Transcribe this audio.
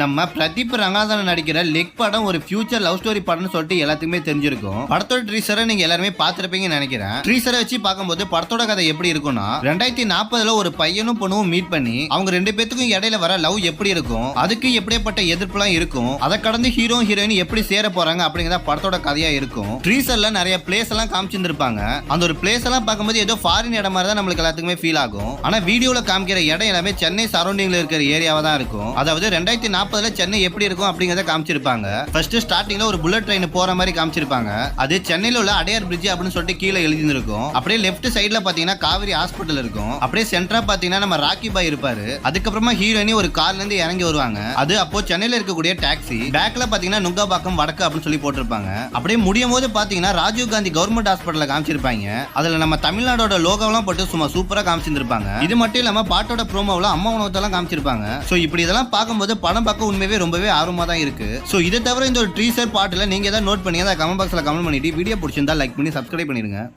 நம்ம பிரதீப் ரங்கநாதன் நடிக்கிற லெக் படம் ஒரு ஃபியூச்சர் லவ் ஸ்டோரி படம்னு சொல்லிட்டு எல்லாத்துக்குமே தெரிஞ்சிருக்கும். படத்தோட ட்ரீசரை நீங்க எல்லாருமே பார்த்திருப்பீங்கன்னு நினைக்கிறேன். ட்ரீசரை வச்சு பார்க்கும்போது படத்தோட கதை எப்படி இருக்கும்னா ரெண்டாயிரத்தி நாற்பதுல ஒரு பையனும் பொண்ணும் மீட் பண்ணி அவங்க ரெண்டு பேத்துக்கும் இடையில வர லவ் எப்படி இருக்கும் அதுக்கு எப்படிப்பட்ட எதிர்ப்புலாம் இருக்கும் அதை கடந்து ஹீரோ ஹீரோயின் எப்படி சேர போறாங்க அப்படிங்கிறத படத்தோட கதையா இருக்கும். ட்ரீசர்ல நிறைய பிளேஸ் எல்லாம் காமிச்சிருந்திருப்பாங்க. அந்த ஒரு பிளேஸ் எல்லாம் பார்க்கும்போது ஏதோ ஃபாரின் இடம் மாதிரி தான் நம்மளுக்கு எல்லாத்துக்குமே ஃபீல் ஆகும். ஆனா வீடியோல காமிக்கிற இடம் எல்லாமே சென்னை சரௌண்டிங்ல இருக்கிற ஏரியாவா தான் இருக்கும். அதாவது ரெண்டாயிரத்தி நாற்பதுல சென்னை எப்படி இருக்கும் அப்படிங்கறத காமிச்சிருப்பாங்க. ஃபர்ஸ்ட் ஸ்டார்டிங்ல ஒரு புல்லட் ட்ரெயின் போற மாதிரி காமிச்சிருப்பாங்க. அது சென்னையில உள்ள அடையார் பிரிட்ஜ் அப்படின்னு சொல்லிட்டு கீழே எழுதியிருக்கும் அப்படியே லெஃப்ட் சைட்ல பாத்தீங்கன்னா காவிரி ஹாஸ்பிட்டல் இருக்கும். அப்படியே சென்டரா பாத்தீங்கன்னா நம்ம ராக்கி பாய் இருப்பாரு. அதுக்கப்புறமா ஹீரோயினி ஒரு கார்ல இருந்து இறங்கி வருவாங்க. அது அப்போ சென்னையில இருக்கக்கூடிய டாக்ஸி பேக்ல பாத்தீங்கன்னா நுங்கம்பாக்கம் வடக்கு அப்படின்னு சொல்லி போட்டிருப்பாங்க. அப்படியே முடியும் போது பாத்தீங்கன்னா ராஜீவ் காந்தி கவர்மெண்ட் ஹாஸ்பிட்டல்ல காமிச்சிருப்பாங்க. அதுல நம்ம தமிழ்நாடோட லோகோலாம் போட்டு சும்மா சூப்பரா காமிச்சிருப்பாங்க இது மட்டும் இல்லாம பாட்டோட ப்ரோமோவில் அம்மா உணவத்தெல்லாம் காமிச்சிருப்பாங்க. ஸோ இப்படி இதெல்லாம் பார்க்கும்போது படம் பார்க்க உண்மையே ரொம்பவே ஆர்வமாக தான் இருக்கு. ஸோ இதை தவிர இந்த ஒரு ட்ரீசர் பாட்டில் நீங்கள் ஏதாவது நோட் பண்ணி அதை கமெண்ட் பாக்ஸில் கமெண்ட் பண்ணிட்டு வீடியோ பிடிச்சிருந்தா லைக் பண்ணி சப்ஸ்கிரைப் பண்ணிடுங்க.